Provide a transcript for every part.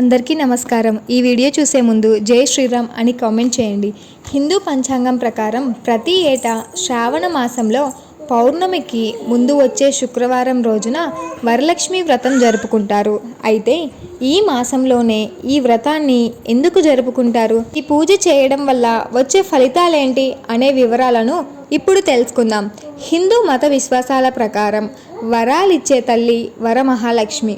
అందరికీ నమస్కారం. ఈ వీడియో చూసే ముందు జై శ్రీరామ్ అని కామెంట్ చేయండి. హిందూ పంచాంగం ప్రకారం ప్రతి ఏటా శ్రావణ మాసంలో పౌర్ణమికి ముందు వచ్చే శుక్రవారం రోజున వరలక్ష్మి వ్రతం జరుపుకుంటారు. అయితే ఈ మాసంలోనే ఈ వ్రతాన్ని ఎందుకు జరుపుకుంటారు? ఈ పూజ చేయడం వల్ల వచ్చే ఫలితాలేంటి అనే వివరాలను ఇప్పుడు తెలుసుకుందాం. హిందూ మత విశ్వాసాల ప్రకారం వరాలిచ్చే తల్లి వరమహాలక్ష్మి.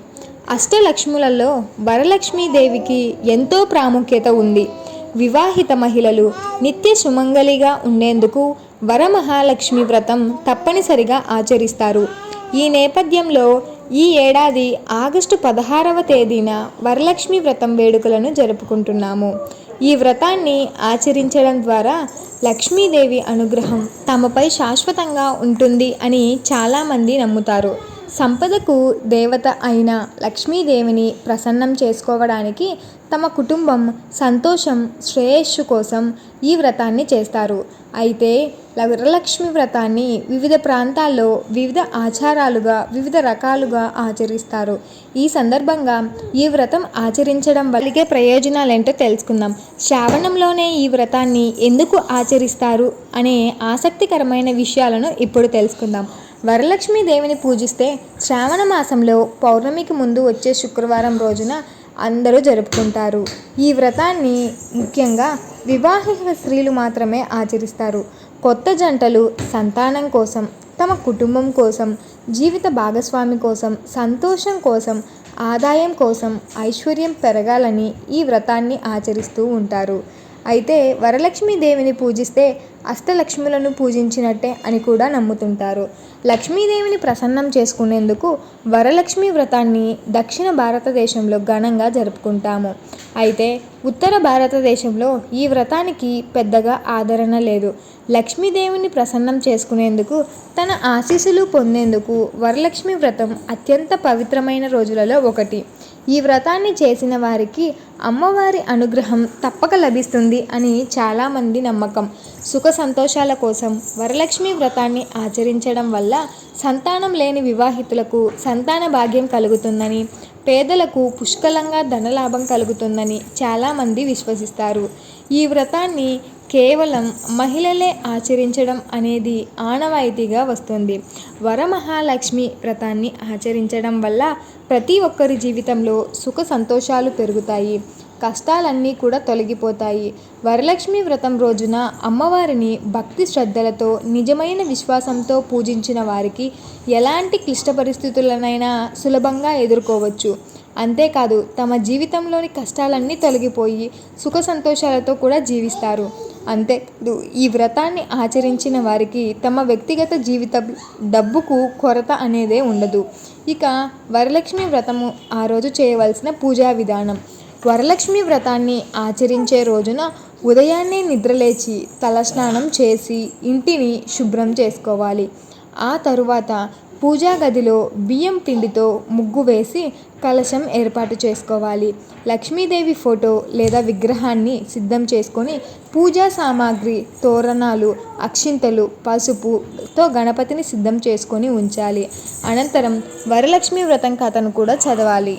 అష్టలక్ష్ములలో వరలక్ష్మీదేవికి ఎంతో ప్రాముఖ్యత ఉంది. వివాహిత మహిళలు నిత్య సుమంగలిగా ఉండేందుకు వరమహాలక్ష్మి వ్రతం తప్పనిసరిగా ఆచరిస్తారు. ఈ నేపథ్యంలో ఈ ఏడాది ఆగస్టు పదహారవ తేదీన వరలక్ష్మి వ్రతం వేడుకలను జరుపుకుంటున్నాము. ఈ వ్రతాన్ని ఆచరించడం ద్వారా లక్ష్మీదేవి అనుగ్రహం తమపై శాశ్వతంగా ఉంటుంది అని చాలామంది నమ్ముతారు. సంపదకు దేవత అయిన లక్ష్మీదేవిని ప్రసన్నం చేసుకోవడానికి తమ కుటుంబం సంతోషం శ్రేయస్సు కోసం ఈ వ్రతాన్ని చేస్తారు. అయితే వరలక్ష్మి వ్రతాన్ని వివిధ ప్రాంతాల్లో వివిధ ఆచారాలుగా వివిధ రకాలుగా ఆచరిస్తారు. ఈ సందర్భంగా ఈ వ్రతం ఆచరించడం వలిగే ప్రయోజనాలు ఏంటో తెలుసుకుందాం. శ్రావణంలోనే ఈ వ్రతాన్ని ఎందుకు ఆచరిస్తారు అనే ఆసక్తికరమైన విషయాలను ఇప్పుడు తెలుసుకుందాం. వరలక్ష్మి దేవిని పూజిస్తే శ్రావణ మాసంలో పౌర్ణమికి ముందు వచ్చే శుక్రవారం రోజున అందరూ జరుపుకుంటారు. ఈ వ్రతాన్ని ముఖ్యంగా వివాహిత స్త్రీలు మాత్రమే ఆచరిస్తారు. కొత్త జంటలు సంతానం కోసం తమ కుటుంబం కోసం జీవిత భాగస్వామి కోసం సంతోషం కోసం ఆదాయం కోసం ఐశ్వర్యం పెరగాలని ఈ వ్రతాన్ని ఆచరిస్తూ ఉంటారు. అయితే వరలక్ష్మి దేవిని పూజిస్తే అష్టలక్ష్ములను పూజించినట్టే అని కూడా నమ్ముతుంటారు. లక్ష్మీదేవిని ప్రసన్నం చేసుకునేందుకు వరలక్ష్మి వ్రతాన్ని దక్షిణ భారతదేశంలో ఘనంగా జరుపుకుంటాము. అయితే ఉత్తర భారతదేశంలో ఈ వ్రతానికి పెద్దగా ఆదరణ లేదు. లక్ష్మీదేవిని ప్రసన్నం చేసుకునేందుకు తన ఆశీస్సులు పొందేందుకు వరలక్ష్మి వ్రతం అత్యంత పవిత్రమైన రోజులలో ఒకటి. ఈ వ్రతాన్ని చేసిన వారికి అమ్మవారి అనుగ్రహం తప్పక లభిస్తుంది అని చాలామంది నమ్మకం. సుఖ సంతోషాల కోసం వరలక్ష్మి వ్రతాన్ని ఆచరించడం వల్ల సంతానం లేని వివాహితులకు సంతాన భాగ్యం కలుగుతుందని పేదలకు పుష్కలంగా ధనలాభం కలుగుతుందని చాలామంది విశ్వసిస్తారు. ఈ వ్రతాన్ని కేవలం మహిళలే ఆచరించడం అనేది ఆనవాయితీగా వస్తుంది. వరమహాలక్ష్మి వ్రతాన్ని ఆచరించడం వల్ల ప్రతి ఒక్కరి జీవితంలో సుఖ సంతోషాలు పెరుగుతాయి. కష్టాలన్నీ కూడా తొలగిపోతాయి. వరలక్ష్మి వ్రతం రోజున అమ్మవారిని భక్తి శ్రద్ధలతో నిజమైన విశ్వాసంతో పూజించిన వారికి ఎలాంటి క్లిష్ట పరిస్థితులనైనా సులభంగా ఎదుర్కోవచ్చు. అంతేకాదు తమ జీవితంలోని కష్టాలన్నీ తొలగిపోయి సుఖ సంతోషాలతో కూడా జీవిస్తారు. అంతేకాదు ఈ వ్రతాన్ని ఆచరించిన వారికి తమ వ్యక్తిగత జీవిత డబ్బుకు కొరత అనేదే ఉండదు. ఇక వరలక్ష్మి వ్రతము ఆ రోజు చేయవలసిన పూజా విధానం. వరలక్ష్మి వ్రతాన్ని ఆచరించే రోజున ఉదయాన్నే నిద్రలేచి తలస్నానం చేసి ఇంటిని శుభ్రం చేసుకోవాలి. ఆ తరువాత పూజా గదిలో బియ్యం పిండితో ముగ్గు వేసి కలశం ఏర్పాటు చేసుకోవాలి. లక్ష్మీదేవి ఫోటో లేదా విగ్రహాన్ని సిద్ధం చేసుకొని పూజా సామాగ్రి తోరణాలు అక్షింతలు పసుపుతో గణపతిని సిద్ధం చేసుకొని ఉంచాలి. అనంతరం వరలక్ష్మి వ్రతం కథను కూడా చదవాలి.